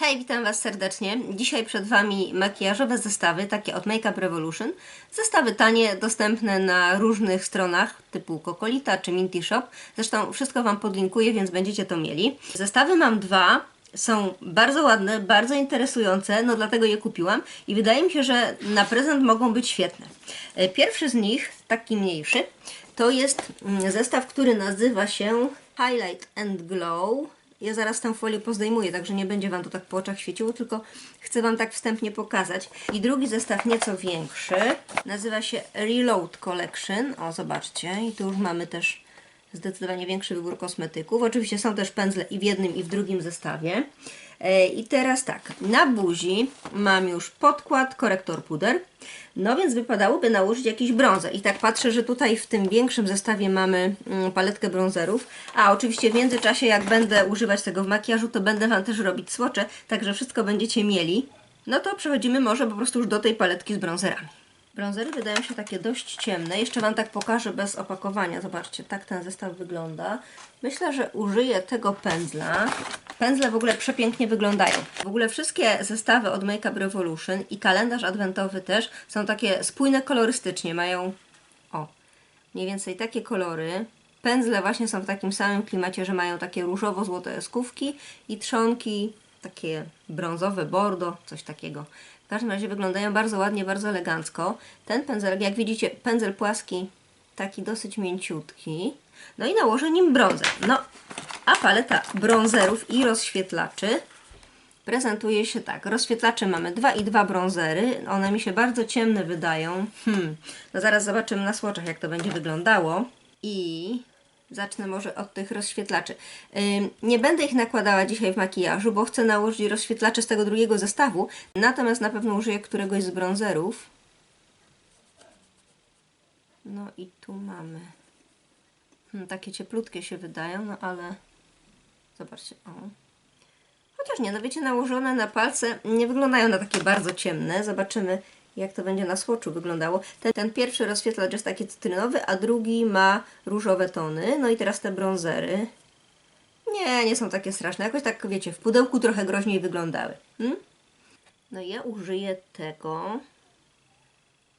Hej, witam Was serdecznie. Dzisiaj przed Wami makijażowe zestawy, takie od Makeup Revolution. Zestawy tanie, dostępne na różnych stronach typu Kokolita czy Minty Shop. Zresztą wszystko Wam podlinkuję, więc będziecie to mieli. Zestawy mam dwa. Są bardzo ładne, bardzo interesujące, no dlatego je kupiłam i wydaje mi się, że na prezent mogą być świetne. E, Pierwszy z nich, taki mniejszy, to jest mm, zestaw, który nazywa się Highlight and Glow ja zaraz tę folię pozdejmuję, także nie będzie Wam to tak po oczach świeciło, tylko chcę Wam tak wstępnie pokazać. I drugi zestaw nieco większy, nazywa się Reload Collection. O, zobaczcie, i tu już mamy też zdecydowanie większy wybór kosmetyków. Oczywiście są też pędzle i w jednym, i w drugim zestawie. E, I teraz tak, na buzi mam już podkład, korektor puder. No więc wypadałoby nałożyć jakiś brązer. I tak patrzę, że tutaj w tym większym zestawie mamy mm, paletkę brązerów. A oczywiście w międzyczasie, jak będę używać tego w makijażu, to będę Wam też robić słocze, także wszystko będziecie mieli. No to przechodzimy może po prostu już do tej paletki z brązerami. Brązery wydają się takie dość ciemne. Jeszcze Wam tak pokażę bez opakowania. Zobaczcie, tak ten zestaw wygląda. Myślę, że użyję tego pędzla. Pędzle w ogóle przepięknie wyglądają. W ogóle wszystkie zestawy od Makeup Revolution i kalendarz adwentowy też są takie spójne kolorystycznie. Mają, o, mniej więcej takie kolory. Pędzle właśnie są w takim samym klimacie, że mają takie różowo-złote jaskówki i trzonki takie brązowe, bordo, coś takiego. W każdym razie wyglądają bardzo ładnie, bardzo elegancko. Ten pędzel, jak widzicie, pędzel płaski, taki dosyć mięciutki. No i nałożę nim brązer. No, a paleta brązerów i rozświetlaczy prezentuje się tak. Rozświetlacze mamy dwa i dwa brązery. One mi się bardzo ciemne wydają. Hmm. No zaraz zobaczymy na słoczach, jak to będzie wyglądało. I Zacznę może od tych rozświetlaczy. Nie będę ich nakładała dzisiaj w makijażu, bo chcę nałożyć rozświetlacze z tego drugiego zestawu. Natomiast na pewno użyję któregoś z brązerów. No i tu mamy. Hmm, takie cieplutkie się wydają, no ale zobaczcie. O. Chociaż nie, no wiecie, nałożone na palce nie wyglądają na takie bardzo ciemne. Zobaczymy, jak to będzie na swatchu wyglądało. Ten, ten pierwszy rozświetlacz jest taki cytrynowy, a drugi ma różowe tony. No i teraz te brązery. Nie, nie są takie straszne. Jakoś tak, wiecie, w pudełku trochę groźniej wyglądały. Hmm? No ja użyję tego.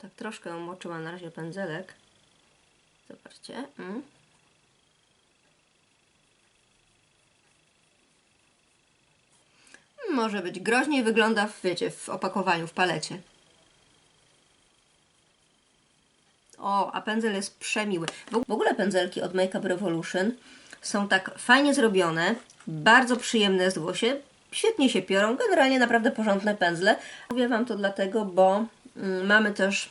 Tak troszkę umoczyłam na razie pędzelek. Zobaczcie. Hmm? Może być groźniej wygląda, w, wiecie, w opakowaniu, w palecie. O, a pędzel jest przemiły. W ogóle pędzelki od Makeup Revolution są tak fajnie zrobione, bardzo przyjemne włosie, świetnie się piorą, generalnie naprawdę porządne pędzle. Mówię Wam to dlatego, bo mm, mamy też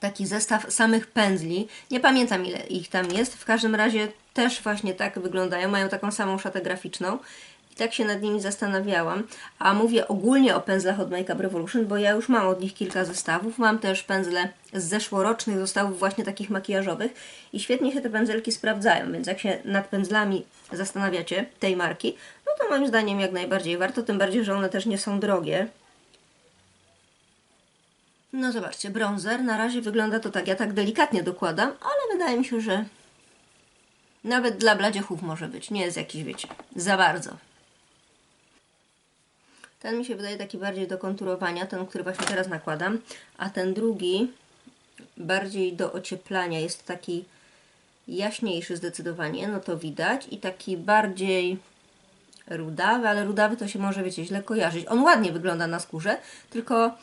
taki zestaw samych pędzli. Nie pamiętam ile ich tam jest, w każdym razie też właśnie tak wyglądają, mają taką samą szatę graficzną tak się nad nimi zastanawiałam. A mówię ogólnie o pędzlach od Makeup Revolution, bo ja już mam od nich kilka zestawów. Mam też pędzle z zeszłorocznych zestawów właśnie takich makijażowych i świetnie się te pędzelki sprawdzają, więc jak się nad pędzlami zastanawiacie tej marki, no to moim zdaniem jak najbardziej warto, tym bardziej, że one też nie są drogie. No zobaczcie, bronzer na razie wygląda to tak, ja tak delikatnie dokładam, ale wydaje mi się, że nawet dla bladziechów może być, nie jest jakiś, wiecie, za bardzo. Ten mi się wydaje taki bardziej do konturowania, ten, który właśnie teraz nakładam, a ten drugi bardziej do ocieplania. Jest taki jaśniejszy zdecydowanie, no to widać i taki bardziej rudawy, ale rudawy to się może, wiecie, źle kojarzyć. On ładnie wygląda na skórze, tylko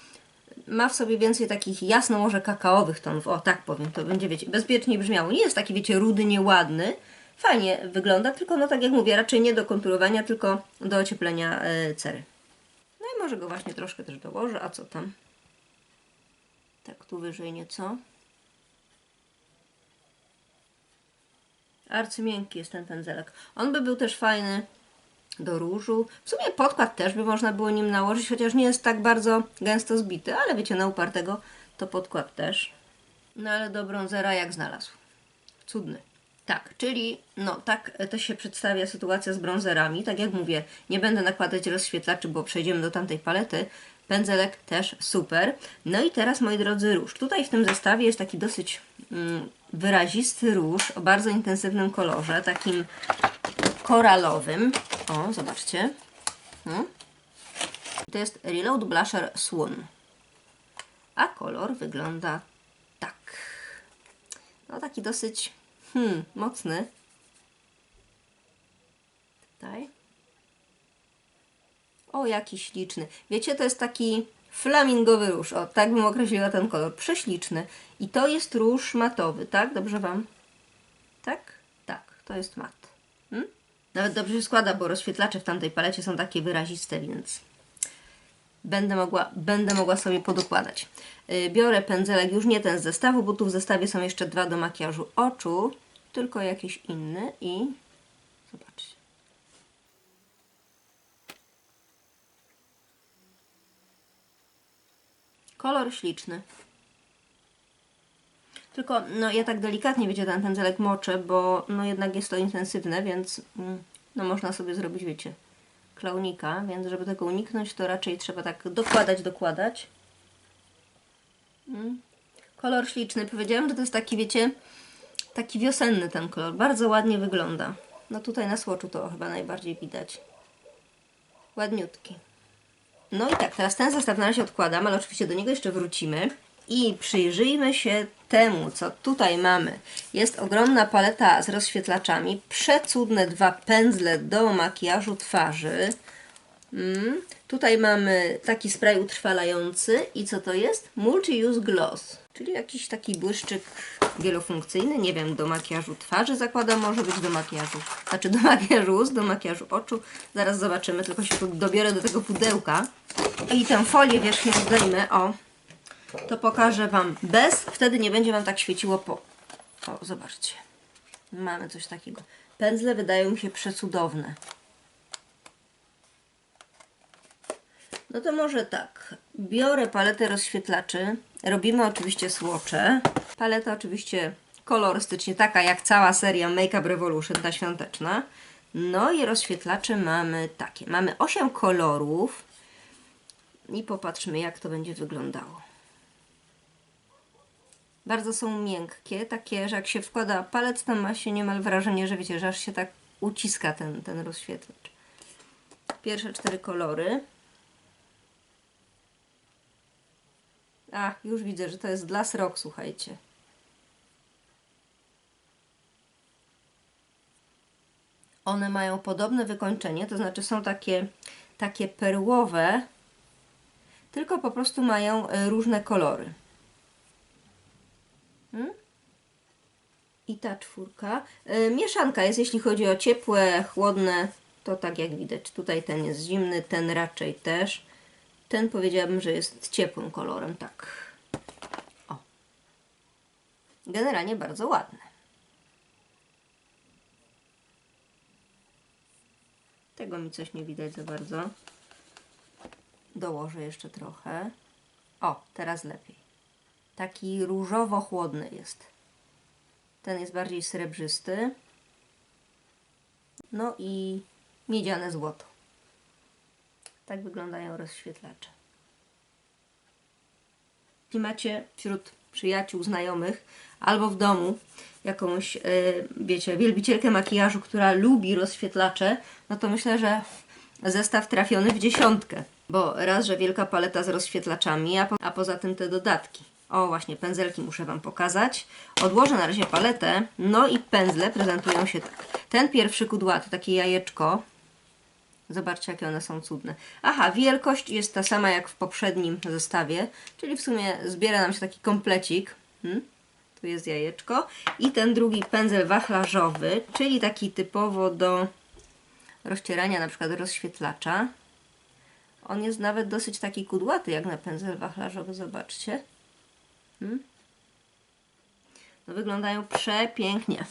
ma w sobie więcej takich jasno może kakaowych tonów, o tak powiem, to będzie, wiecie, bezpiecznie brzmiało. Nie jest taki, wiecie, rudy, nieładny, fajnie wygląda, tylko no tak jak mówię, raczej nie do konturowania, tylko do ocieplenia e, cery. No i może go właśnie troszkę też dołożę, a co tam? Tak tu wyżej nieco. Arcymiękki jest ten pędzelek. On by był też fajny do różu. W sumie podkład też by można było nim nałożyć, chociaż nie jest tak bardzo gęsto zbity, ale wiecie, na upartego to podkład też. No ale do brązera jak znalazł. Cudny. Tak, czyli no tak to się przedstawia sytuacja z brązerami. Tak jak mówię, nie będę nakładać rozświetlaczy, bo przejdziemy do tamtej palety. Pędzelek też super. No i teraz, moi drodzy, róż. Tutaj w tym zestawie jest taki dosyć mm, wyrazisty róż o bardzo intensywnym kolorze, takim koralowym. O, zobaczcie. Hmm. to jest Reload Blusher Swoon. A kolor wygląda tak. No taki dosyć hmm, mocny. Tutaj. O, jaki śliczny. Wiecie, to jest taki flamingowy róż. O, tak bym określiła ten kolor. Prześliczny. I to jest róż matowy, tak? Dobrze Wam? Tak? Tak, to jest mat. Hmm? Nawet dobrze się składa, bo rozświetlacze w tamtej palecie są takie wyraziste, więc będę mogła, będę mogła sobie podokładać. Yy, biorę pędzelek, już nie ten z zestawu, bo tu w zestawie są jeszcze dwa do makijażu oczu, tylko jakiś inny i zobaczcie. Kolor śliczny. Tylko, no ja tak delikatnie, wiecie, ten pędzelek moczę, bo no jednak jest to intensywne, więc mm, no można sobie zrobić, wiecie, klaunika, więc żeby tego uniknąć, to raczej trzeba tak dokładać, dokładać. Mm. Kolor śliczny. Powiedziałam, że to jest taki, wiecie, taki wiosenny ten kolor. Bardzo ładnie wygląda. No tutaj na słoczu to chyba najbardziej widać. Ładniutki. No i tak, teraz ten zestaw na razie odkładam, ale oczywiście do niego jeszcze wrócimy. I przyjrzyjmy się temu, co tutaj mamy. Jest ogromna paleta z rozświetlaczami, przecudne dwa pędzle do makijażu twarzy. Mm. Tutaj mamy taki spray utrwalający i co to jest? Multi-Use Gloss, czyli jakiś taki błyszczyk wielofunkcyjny, nie wiem, do makijażu twarzy zakładam, może być do makijażu, znaczy do makijażu ust, do makijażu oczu. Zaraz zobaczymy, tylko się tu dobiorę do tego pudełka. I tę folię wierzchnią zdejmę, o, to pokażę Wam bez, wtedy nie będzie Wam tak świeciło po... O, zobaczcie. Mamy coś takiego. Pędzle wydają mi się przecudowne. No to może tak. Biorę paletę rozświetlaczy. Robimy oczywiście słocze. Paleta oczywiście kolorystycznie taka jak cała seria Make Up Revolution, ta świąteczna. No i rozświetlacze mamy takie. Mamy 8 kolorów. I popatrzmy jak to będzie wyglądało. Bardzo są miękkie, takie, że jak się wkłada palec, to ma się niemal wrażenie, że wiecie, że aż się tak uciska ten, ten rozświetlacz. Pierwsze cztery kolory. A, już widzę, że to jest Glass Rock, słuchajcie. One mają podobne wykończenie, to znaczy są takie, takie perłowe, tylko po prostu mają e, różne kolory. Hmm? I ta czwórka. E, mieszanka jest, jeśli chodzi o ciepłe, chłodne, to tak jak widać. Tutaj ten jest zimny, ten raczej też. Ten powiedziałabym, że jest ciepłym kolorem, tak. O. Generalnie bardzo ładne. Tego mi coś nie widać za bardzo. Dołożę jeszcze trochę. O, teraz lepiej. Taki różowo-chłodny jest. Ten jest bardziej srebrzysty. No i miedziane złoto. Tak wyglądają rozświetlacze. Jeśli macie wśród przyjaciół, znajomych albo w domu jakąś, yy, wiecie, wielbicielkę makijażu, która lubi rozświetlacze, no to myślę, że zestaw trafiony w dziesiątkę. Bo raz, że wielka paleta z rozświetlaczami, a, po, a poza tym te dodatki. O, właśnie, pędzelki muszę Wam pokazać. Odłożę na razie paletę, no i pędzle prezentują się tak. Ten pierwszy kudłaty, takie jajeczko, Zobaczcie, jakie one są cudne. Aha, wielkość jest ta sama jak w poprzednim zestawie, czyli w sumie zbiera nam się taki komplecik. Hmm? Tu jest jajeczko. I ten drugi pędzel wachlarzowy, czyli taki typowo do rozcierania na przykład rozświetlacza. On jest nawet dosyć taki kudłaty jak na pędzel wachlarzowy, zobaczcie. Hmm? No wyglądają przepięknie.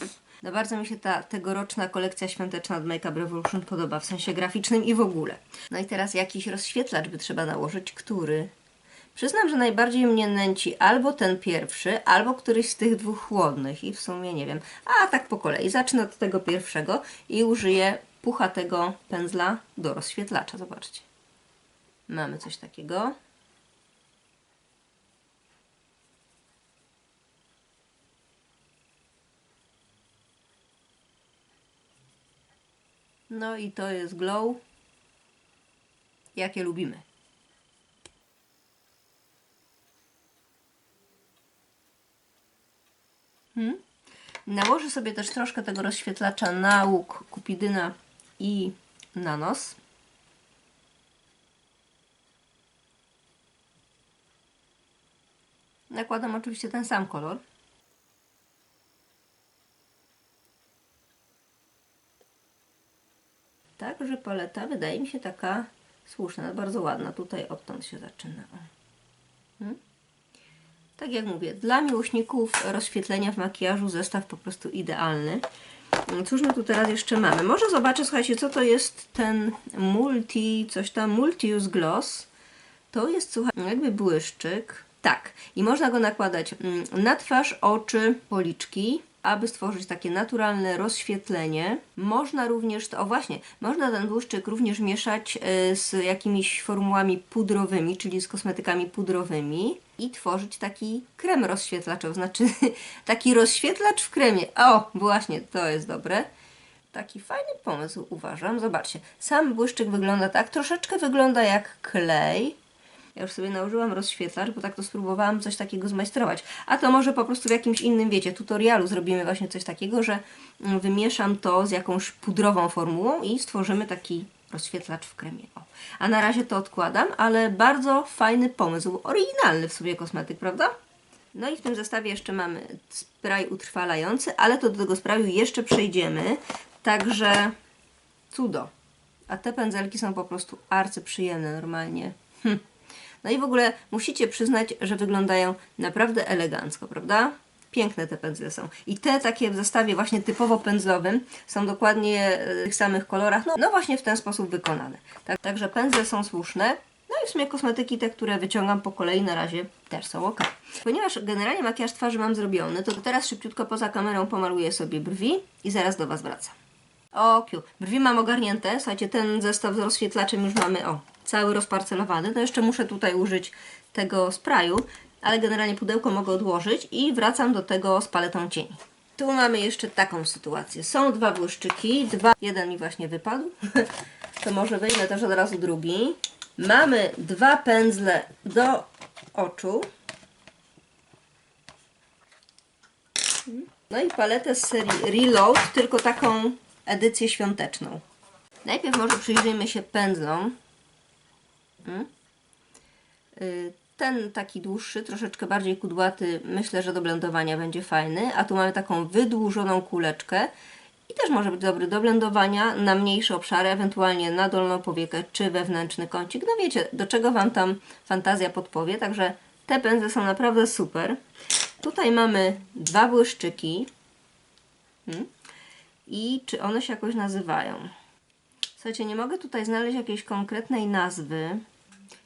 No bardzo mi się ta tegoroczna kolekcja świąteczna od Make Up Revolution podoba, w sensie graficznym i w ogóle. No i teraz jakiś rozświetlacz by trzeba nałożyć, który... Przyznam, że najbardziej mnie nęci albo ten pierwszy, albo któryś z tych dwóch chłodnych i w sumie nie wiem. A tak po kolei, zacznę od tego pierwszego i użyję puchatego pędzla do rozświetlacza, zobaczcie. Mamy coś takiego. No i to jest glow, jakie lubimy. Hmm? Nałożę sobie też troszkę tego rozświetlacza na łuk kupidyna i na nos. Nakładam oczywiście ten sam kolor. Także paleta wydaje mi się taka słuszna, bardzo ładna. Tutaj odtąd się zaczyna. Hmm? Tak jak mówię, dla miłośników rozświetlenia w makijażu zestaw po prostu idealny. Cóż my tu teraz jeszcze mamy? Może zobaczę, słuchajcie, co to jest ten multi, coś tam, multi-use gloss. To jest, słuchajcie, jakby błyszczyk. Tak, i można go nakładać mm, na twarz, oczy, policzki, aby stworzyć takie naturalne rozświetlenie. Można również, o właśnie, można ten błyszczyk również mieszać e, z jakimiś formułami pudrowymi, czyli z kosmetykami pudrowymi i tworzyć taki krem rozświetlaczowy, znaczy taki rozświetlacz w kremie. O, właśnie, to jest dobre. Taki fajny pomysł uważam. Zobaczcie, sam błyszczyk wygląda tak, troszeczkę wygląda jak klej. Ja już sobie nałożyłam rozświetlacz, bo tak to spróbowałam coś takiego zmajstrować. A to może po prostu w jakimś innym, wiecie, tutorialu zrobimy właśnie coś takiego, że mm, wymieszam to z jakąś pudrową formułą i stworzymy taki rozświetlacz w kremie. O. A na razie to odkładam, ale bardzo fajny pomysł, oryginalny w sobie kosmetyk, prawda? No i w tym zestawie jeszcze mamy spray utrwalający, ale to do tego sprayu jeszcze przejdziemy. Także cudo. A te pędzelki są po prostu arcyprzyjemne normalnie. Hm. No i w ogóle musicie przyznać, że wyglądają naprawdę elegancko, prawda? Piękne te pędzle są. I te takie w zestawie właśnie typowo pędzlowym są dokładnie w tych samych kolorach, no, no właśnie w ten sposób wykonane. Tak, także pędzle są słuszne. No i w sumie kosmetyki te, które wyciągam po kolei na razie też są ok. Ponieważ generalnie makijaż twarzy mam zrobiony, to teraz szybciutko poza kamerą pomaluję sobie brwi i zaraz do Was wracam. O, kiu. Brwi mam ogarnięte. Słuchajcie, ten zestaw z rozświetlaczem już mamy, o, cały rozparcelowany. To jeszcze muszę tutaj użyć tego sprayu, ale generalnie pudełko mogę odłożyć i wracam do tego z paletą cieni. Tu mamy jeszcze taką sytuację. Są dwa błyszczyki, dwa, jeden mi właśnie wypadł, to może wyjmę też od razu drugi. Mamy dwa pędzle do oczu. No i paletę z serii Reload, tylko taką edycję świąteczną. Najpierw może przyjrzyjmy się pędzlom. Mm. Y, Ten taki dłuższy, troszeczkę bardziej kudłaty, myślę, że do blendowania będzie fajny. A tu mamy taką wydłużoną kuleczkę i też może być dobry do blendowania na mniejsze obszary, ewentualnie na dolną powiekę czy wewnętrzny kącik. No wiecie, do czego Wam tam fantazja podpowie. Także te pędzle są naprawdę super. Tutaj mamy dwa błyszczyki. Mm. I czy one się jakoś nazywają? Słuchajcie, nie mogę tutaj znaleźć jakiejś konkretnej nazwy.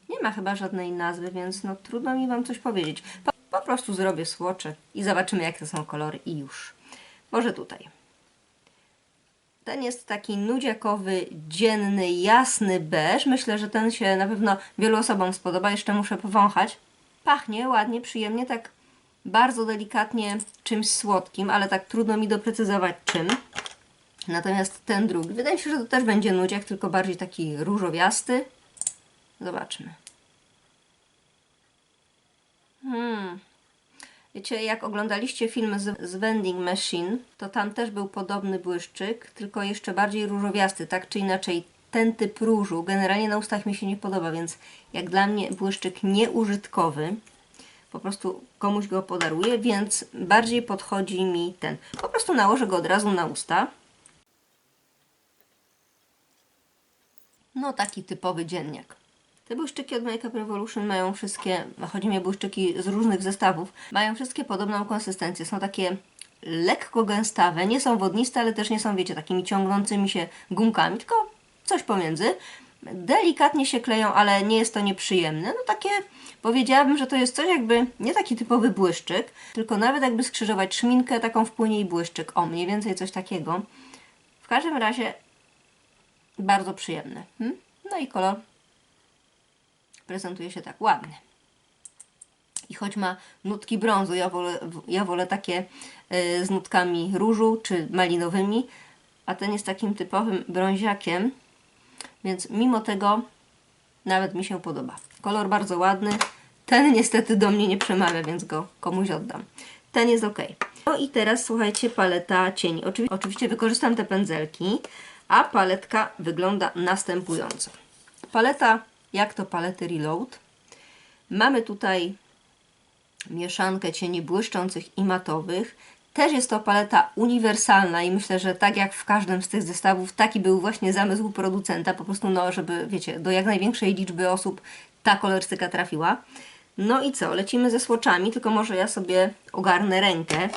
Nie ma chyba żadnej nazwy, więc no trudno mi Wam coś powiedzieć. Po, po prostu zrobię słocze i zobaczymy jakie to są kolory i już. Może tutaj. Ten jest taki nudziakowy, dzienny, jasny beż. Myślę, że ten się na pewno wielu osobom spodoba. Jeszcze muszę powąchać. Pachnie ładnie, przyjemnie, tak bardzo delikatnie czymś słodkim, ale tak trudno mi doprecyzować czym. Natomiast ten drugi, wydaje mi się, że to też będzie nudziak, tylko bardziej taki różowiasty. Zobaczmy. Hmm. Wiecie, jak oglądaliście film z, z Vending Machine, to tam też był podobny błyszczyk, tylko jeszcze bardziej różowiasty, tak czy inaczej. Ten typ różu generalnie na ustach mi się nie podoba, więc jak dla mnie błyszczyk nieużytkowy, po prostu komuś go podaruję, więc bardziej podchodzi mi ten. Po prostu nałożę go od razu na usta. No taki typowy dzienniak. Te błyszczyki od Makeup Revolution mają wszystkie, chodzi mi o błyszczyki z różnych zestawów, mają wszystkie podobną konsystencję. Są takie lekko gęstawe, nie są wodniste, ale też nie są, wiecie, takimi ciągnącymi się gumkami, tylko coś pomiędzy. Delikatnie się kleją, ale nie jest to nieprzyjemne. No takie, powiedziałabym, że to jest coś jakby, nie taki typowy błyszczyk, tylko nawet jakby skrzyżować szminkę, taką wpłynie i błyszczyk. O, mniej więcej coś takiego. W każdym razie bardzo przyjemny. Hmm? No i kolor prezentuje się tak ładnie. I choć ma nutki brązu, ja wolę, ja wolę takie y, z nutkami różu czy malinowymi, a ten jest takim typowym brąziakiem, więc mimo tego nawet mi się podoba. Kolor bardzo ładny. Ten niestety do mnie nie przemawia, więc go komuś oddam. Ten jest ok. No i teraz słuchajcie, paleta cieni. Oczywi oczywiście wykorzystam te pędzelki, a paletka wygląda następująco. Paleta, jak to palety Reload. Mamy tutaj mieszankę cieni błyszczących i matowych. Też jest to paleta uniwersalna i myślę, że tak jak w każdym z tych zestawów, taki był właśnie zamysł producenta, po prostu no, żeby, wiecie, do jak największej liczby osób ta kolorystyka trafiła. No i co, lecimy ze słoczami, tylko może ja sobie ogarnę rękę.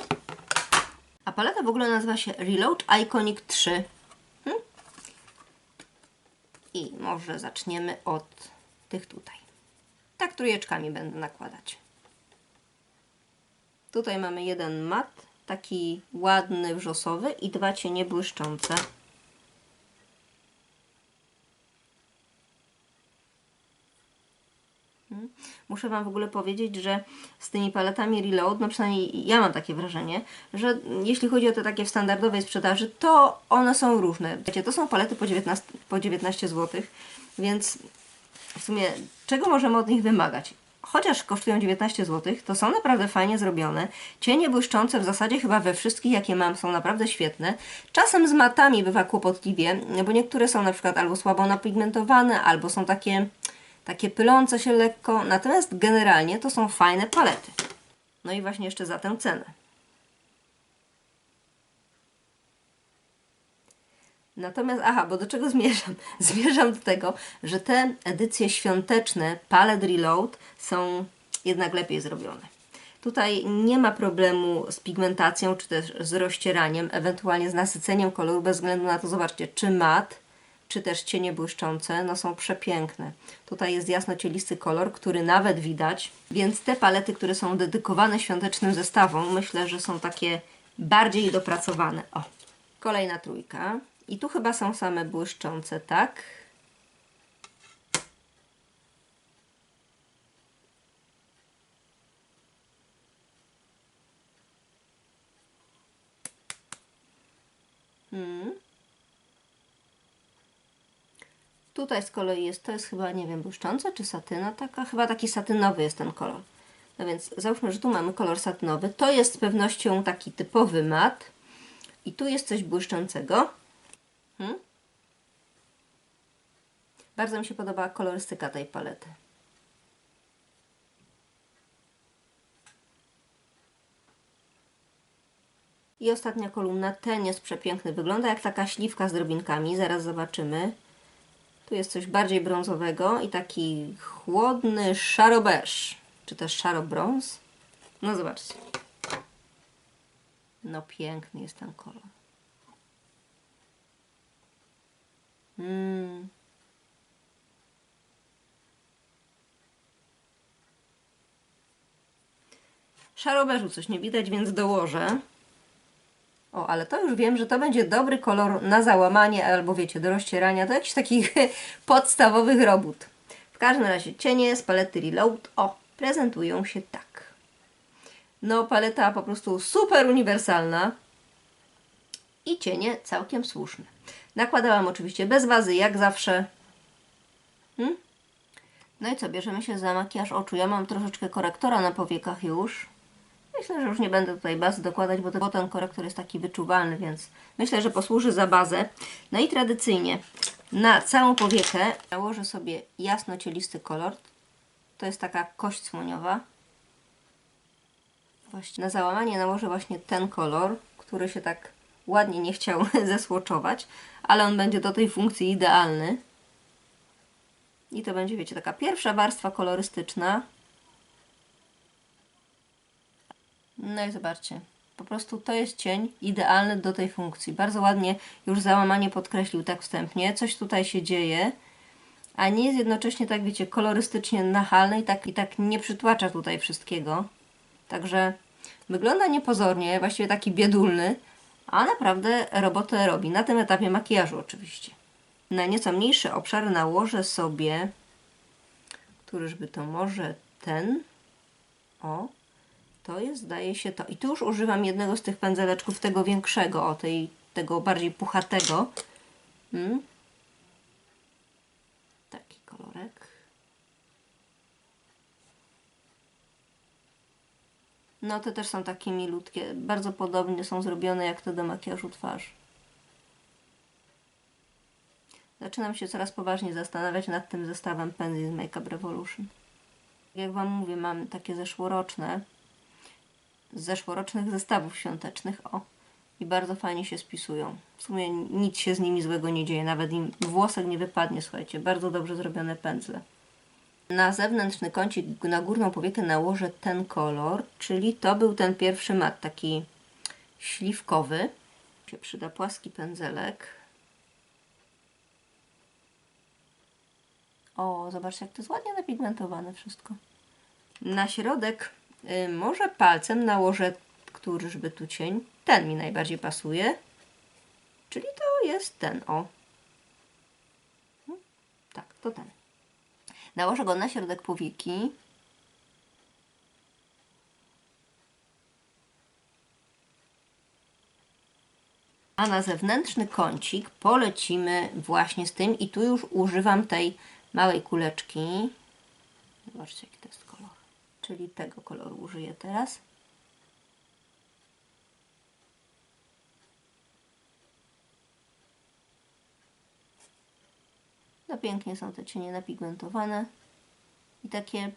A paleta w ogóle nazywa się Reload Iconic 3. I może zaczniemy od tych tutaj. Tak trójeczkami będę nakładać. Tutaj mamy jeden mat, taki ładny, wrzosowy i dwa cienie błyszczące. Hmm. Muszę Wam w ogóle powiedzieć, że z tymi paletami Reload, no przynajmniej ja mam takie wrażenie, że jeśli chodzi o te takie w standardowej sprzedaży, to one są różne. Wiecie, to są palety po 19, po 19 zł, więc w sumie czego możemy od nich wymagać? chociaż kosztują 19 zł, to są naprawdę fajnie zrobione. Cienie błyszczące w zasadzie chyba we wszystkich, jakie mam, są naprawdę świetne. Czasem z matami bywa kłopotliwie, bo niektóre są na przykład albo słabo napigmentowane, albo są takie, takie pylące się lekko. Natomiast generalnie to są fajne palety. No i właśnie jeszcze za tę cenę. Natomiast, aha, bo do czego zmierzam? Zmierzam do tego, że te edycje świąteczne Palette Reload są jednak lepiej zrobione. Tutaj nie ma problemu z pigmentacją, czy też z rozcieraniem, ewentualnie z nasyceniem koloru, bez względu na to, zobaczcie, czy mat, czy też cienie błyszczące, no są przepiękne. Tutaj jest jasno cielisty kolor, który nawet widać, więc te palety, które są dedykowane świątecznym zestawom, myślę, że są takie bardziej dopracowane. O, kolejna trójka. I tu chyba są same błyszczące, tak? Hmm. Tutaj z kolei jest, to jest chyba, nie wiem, błyszczące czy satyna taka? Chyba taki satynowy jest ten kolor. No więc załóżmy, że tu mamy kolor satynowy. To jest z pewnością taki typowy mat. I tu jest coś błyszczącego. Hmm? Bardzo mi się podoba kolorystyka tej palety. I ostatnia kolumna, ten jest przepiękny. Wygląda jak taka śliwka z drobinkami. Zaraz zobaczymy. Tu jest coś bardziej brązowego i taki chłodny szarobeż, czy też szarobrąz. No zobaczcie. No piękny jest ten kolor. Mm. Szarobeżu coś nie widać, więc dołożę. O, ale to już wiem, że to będzie dobry kolor na załamanie albo wiecie, do rozcierania, do jakichś takich podstawowych robót. W każdym razie cienie z palety Reload, o, prezentują się tak. No, paleta po prostu super uniwersalna i cienie całkiem słuszne. Nakładałam oczywiście bez wazy, jak zawsze. Hmm? No i co, bierzemy się za makijaż oczu. Ja mam troszeczkę korektora na powiekach już. Myślę, że już nie będę tutaj bazy dokładać, bo, ten korektor jest taki wyczuwalny, więc myślę, że posłuży za bazę. No i tradycyjnie na całą powiekę nałożę sobie jasno cielisty kolor. To jest taka kość słoniowa. Właśnie na załamanie nałożę właśnie ten kolor, który się tak ładnie nie chciał zesłoczować, ale on będzie do tej funkcji idealny. I to będzie, wiecie, taka pierwsza warstwa kolorystyczna. No i zobaczcie, po prostu to jest cień idealny do tej funkcji. Bardzo ładnie już załamanie podkreślił tak wstępnie. Coś tutaj się dzieje, a nie jest jednocześnie tak, wiecie, kolorystycznie nachalny i tak, i tak nie przytłacza tutaj wszystkiego. Także wygląda niepozornie, właściwie taki biedulny, a naprawdę robotę robi. Na tym etapie makijażu oczywiście. Na nieco mniejszy obszar nałożę sobie, któryż by to może ten, o, to jest, zdaje się to. I tu już używam jednego z tych pędzeleczków, tego większego, o, tej, tego bardziej puchatego. Hmm. Taki kolorek. No te też są takie milutkie. Bardzo podobnie są zrobione jak te do makijażu twarzy. Zaczynam się coraz poważniej zastanawiać nad tym zestawem pędzli z Makeup Revolution. Jak Wam mówię, mam takie zeszłoroczne, z zeszłorocznych zestawów świątecznych, o. I bardzo fajnie się spisują. W sumie nic się z nimi złego nie dzieje, nawet im włosek nie wypadnie, słuchajcie. Bardzo dobrze zrobione pędzle. Na zewnętrzny kącik, na górną powiekę nałożę ten kolor, czyli to był ten pierwszy mat, taki śliwkowy. Się przyda płaski pędzelek. O, zobaczcie, jak to jest ładnie napigmentowane wszystko. Na środek może palcem nałożę któryżby tu cień. Ten mi najbardziej pasuje. Czyli to jest ten, o. Hmm, Tak, to ten. Nałożę go na środek powieki. A na zewnętrzny kącik polecimy właśnie z tym i tu już używam tej małej kuleczki. Zobaczcie jaki to jest. Czyli tego koloru użyję teraz. No pięknie są te cienie napigmentowane i takie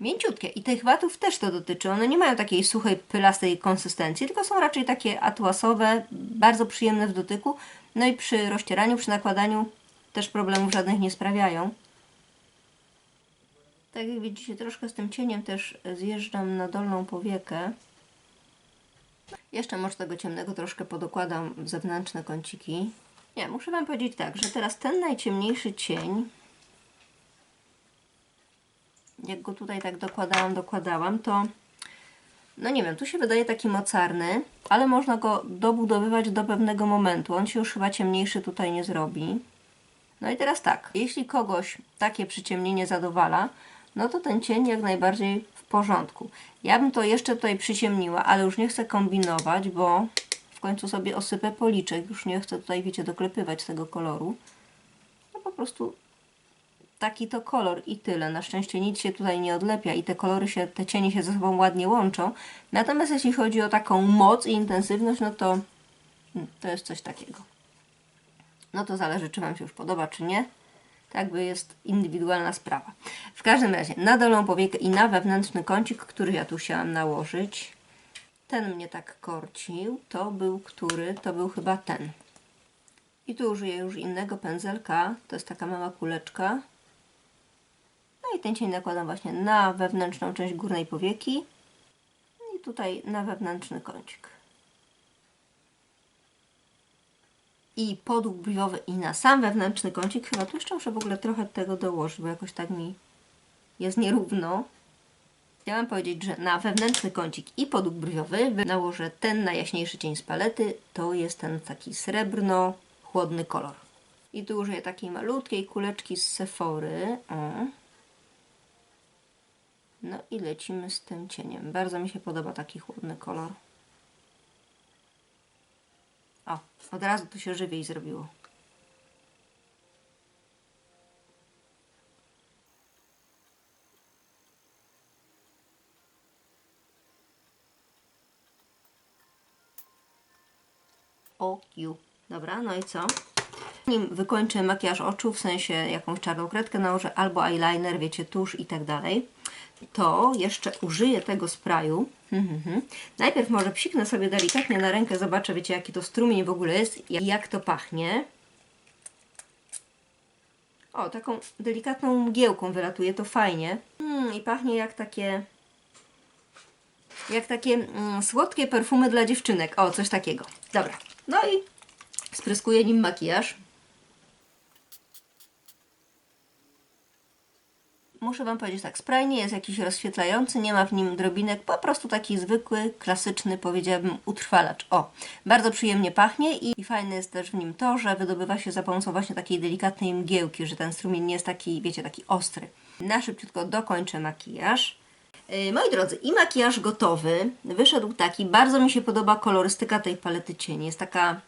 mięciutkie. I tych watów też to dotyczy. One nie mają takiej suchej, pylastej konsystencji, tylko są raczej takie atłasowe, bardzo przyjemne w dotyku. No i przy rozcieraniu, przy nakładaniu też problemów żadnych nie sprawiają. Tak jak widzicie, troszkę z tym cieniem też zjeżdżam na dolną powiekę. Jeszcze może tego ciemnego troszkę podokładam w zewnętrzne kąciki. Nie, muszę Wam powiedzieć tak, że teraz ten najciemniejszy cień, jak go tutaj tak dokładałam, dokładałam, to no nie wiem, tu się wydaje taki mocarny, ale można go dobudowywać do pewnego momentu. On się już chyba ciemniejszy tutaj nie zrobi. No i teraz tak, jeśli kogoś takie przyciemnienie zadowala, no to ten cień jak najbardziej w porządku. Ja bym to jeszcze tutaj przyciemniła, ale już nie chcę kombinować, bo w końcu sobie osypę policzek. Już nie chcę tutaj, wiecie, doklepywać tego koloru. No po prostu taki to kolor i tyle. Na szczęście nic się tutaj nie odlepia i te kolory się, te cienie się ze sobą ładnie łączą. Natomiast jeśli chodzi o taką moc i intensywność, no to mm, to jest coś takiego. No to zależy, czy Wam się już podoba, czy nie. Tak by jest indywidualna sprawa. W każdym razie na dolną powiekę i na wewnętrzny kącik, który ja tu chciałam nałożyć, ten mnie tak korcił. To był który? To był chyba ten. I tu użyję już innego pędzelka. To jest taka mała kuleczka. No i ten cień nakładam właśnie na wewnętrzną część górnej powieki. I tutaj na wewnętrzny kącik. I brwiowy i na sam wewnętrzny kącik. Chyba tu jeszcze muszę w ogóle trochę tego dołożyć, bo jakoś tak mi jest nierówno. Chciałam powiedzieć, że na wewnętrzny kącik i podług brwiowy nałożę ten najjaśniejszy cień z palety. To jest ten taki srebrno-chłodny kolor. I tu użyję takiej malutkiej kuleczki z Sephory. O. No i lecimy z tym cieniem. Bardzo mi się podoba taki chłodny kolor. O, od razu to się żywiej zrobiło. OQ. Dobra, no i co? Nim wykończę makijaż oczu, w sensie jakąś czarną kredkę nałożę, albo eyeliner, wiecie, tusz i tak dalej, to jeszcze użyję tego sprayu. Najpierw może psiknę sobie delikatnie na rękę, zobaczę, wiecie, jaki to strumień w ogóle jest i jak to pachnie. O, taką delikatną mgiełką wylatuje, to fajnie. Mm, I pachnie jak takie jak takie mm, słodkie perfumy dla dziewczynek. O, coś takiego. Dobra. No i spryskuję nim makijaż. Muszę Wam powiedzieć tak, spray nie jest jakiś rozświetlający, nie ma w nim drobinek, po prostu taki zwykły, klasyczny, powiedziałabym, utrwalacz. O, bardzo przyjemnie pachnie i, i fajne jest też w nim to, że wydobywa się za pomocą właśnie takiej delikatnej mgiełki, że ten strumień nie jest taki, wiecie, taki ostry. Na szybciutko dokończę makijaż. Yy, Moi drodzy, i makijaż gotowy. Wyszedł taki. Bardzo mi się podoba kolorystyka tej palety cieni. Jest taka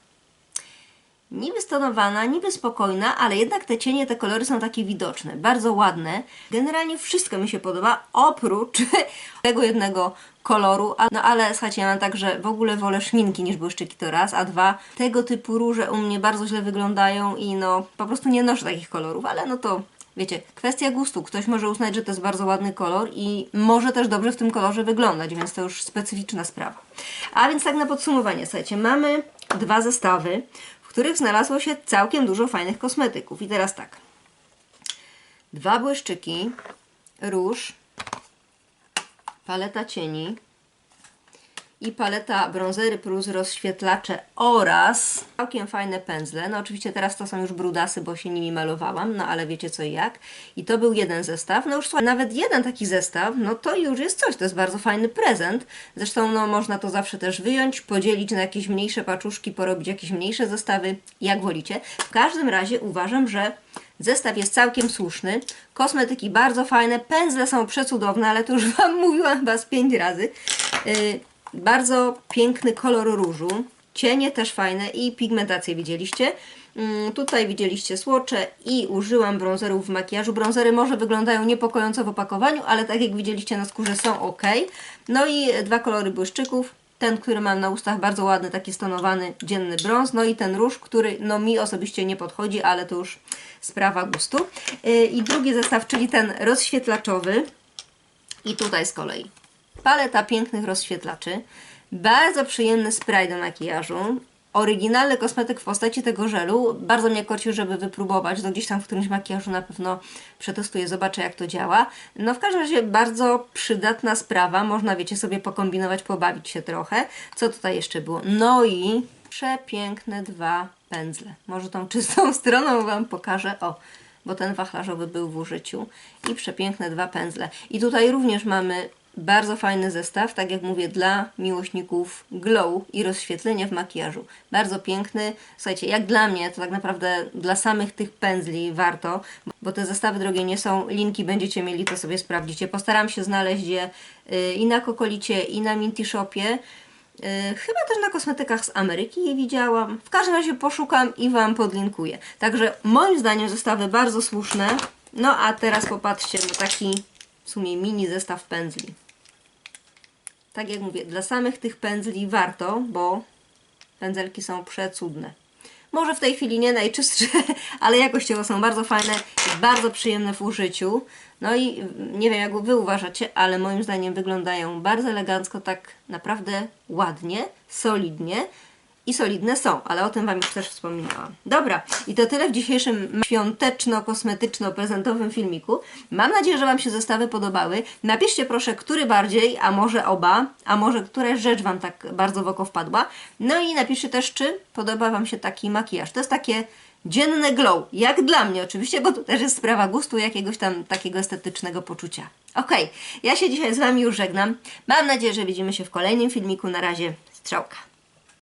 niby stonowana, niby spokojna, ale jednak te cienie, te kolory są takie widoczne, bardzo ładne. Generalnie wszystko mi się podoba, oprócz tego jednego koloru, no ale słuchajcie, ja mam tak, że w ogóle wolę szminki niż błyszczyki to raz, a dwa, tego typu róże u mnie bardzo źle wyglądają i no po prostu nie noszę takich kolorów, ale no to wiecie, kwestia gustu. Ktoś może uznać, że to jest bardzo ładny kolor i może też dobrze w tym kolorze wyglądać, więc to już specyficzna sprawa. A więc tak na podsumowanie, słuchajcie, mamy dwa zestawy, których znalazło się całkiem dużo fajnych kosmetyków. I teraz tak. Dwa błyszczyki, róż, paleta cieni i paleta bronzery plus rozświetlacze oraz całkiem fajne pędzle. No oczywiście teraz to są już brudasy, bo się nimi malowałam, no ale wiecie co i jak. I to był jeden zestaw. No już nawet jeden taki zestaw, no to już jest coś, to jest bardzo fajny prezent. Zresztą no można to zawsze też wyjąć, podzielić na jakieś mniejsze paczuszki, porobić jakieś mniejsze zestawy, jak wolicie. W każdym razie uważam, że Zestaw jest całkiem słuszny. Kosmetyki bardzo fajne, pędzle są przecudowne, ale to już Wam mówiłam z pięć razy. Yy, bardzo piękny kolor różu. Cienie też fajne i pigmentację widzieliście. Mm, tutaj widzieliście słocze i użyłam brązerów w makijażu. Brązery może wyglądają niepokojąco w opakowaniu, ale tak jak widzieliście na skórze są ok. No i dwa kolory błyszczyków. Ten, który mam na ustach, bardzo ładny, taki stonowany, dzienny brąz. No i ten róż, który no mi osobiście nie podchodzi, ale to już sprawa gustu. Yy, I drugi zestaw, czyli ten rozświetlaczowy. I tutaj z kolei paleta pięknych rozświetlaczy, bardzo przyjemny spray do makijażu, oryginalny kosmetyk w postaci tego żelu. Bardzo mnie korci, żeby wypróbować. No gdzieś tam w którymś makijażu na pewno przetestuję, zobaczę jak to działa. No w każdym razie bardzo przydatna sprawa. Można, wiecie, sobie pokombinować, pobawić się trochę. Co tutaj jeszcze było? No i przepiękne dwa pędzle. Może tą czystą stroną Wam pokażę. O, bo ten wachlarzowy był w użyciu. I przepiękne dwa pędzle. I tutaj również mamy bardzo fajny zestaw, tak jak mówię, dla miłośników glow i rozświetlenia w makijażu. Bardzo piękny. Słuchajcie, jak dla mnie, to tak naprawdę dla samych tych pędzli warto, bo te zestawy drogie nie są. Linki będziecie mieli, to sobie sprawdzicie. Postaram się znaleźć je y, i na Kokolicie, i na Minty Shopie. Y, Chyba też na kosmetykach z Ameryki je widziałam. W każdym razie poszukam i Wam podlinkuję. Także moim zdaniem zestawy bardzo słuszne. No a teraz popatrzcie na taki w sumie mini zestaw pędzli. Tak jak mówię, dla samych tych pędzli warto, bo pędzelki są przecudne. Może w tej chwili nie najczystsze, ale jakościowo są bardzo fajne bardzo przyjemne w użyciu. No i nie wiem jak Wy uważacie, ale moim zdaniem wyglądają bardzo elegancko, tak naprawdę ładnie, solidnie i solidne są, ale o tym Wam już też wspominałam. Dobra, i to tyle w dzisiejszym świąteczno-kosmetyczno-prezentowym filmiku. Mam nadzieję, że Wam się zestawy podobały. Napiszcie proszę, który bardziej, a może oba, a może która rzecz Wam tak bardzo w oko wpadła. No i napiszcie też, czy podoba Wam się taki makijaż. To jest takie dzienne glow, jak dla mnie oczywiście, bo to też jest sprawa gustu, jakiegoś tam takiego estetycznego poczucia. Okej, ja się dzisiaj z Wami już żegnam. Mam nadzieję, że widzimy się w kolejnym filmiku. Na razie, strzałka.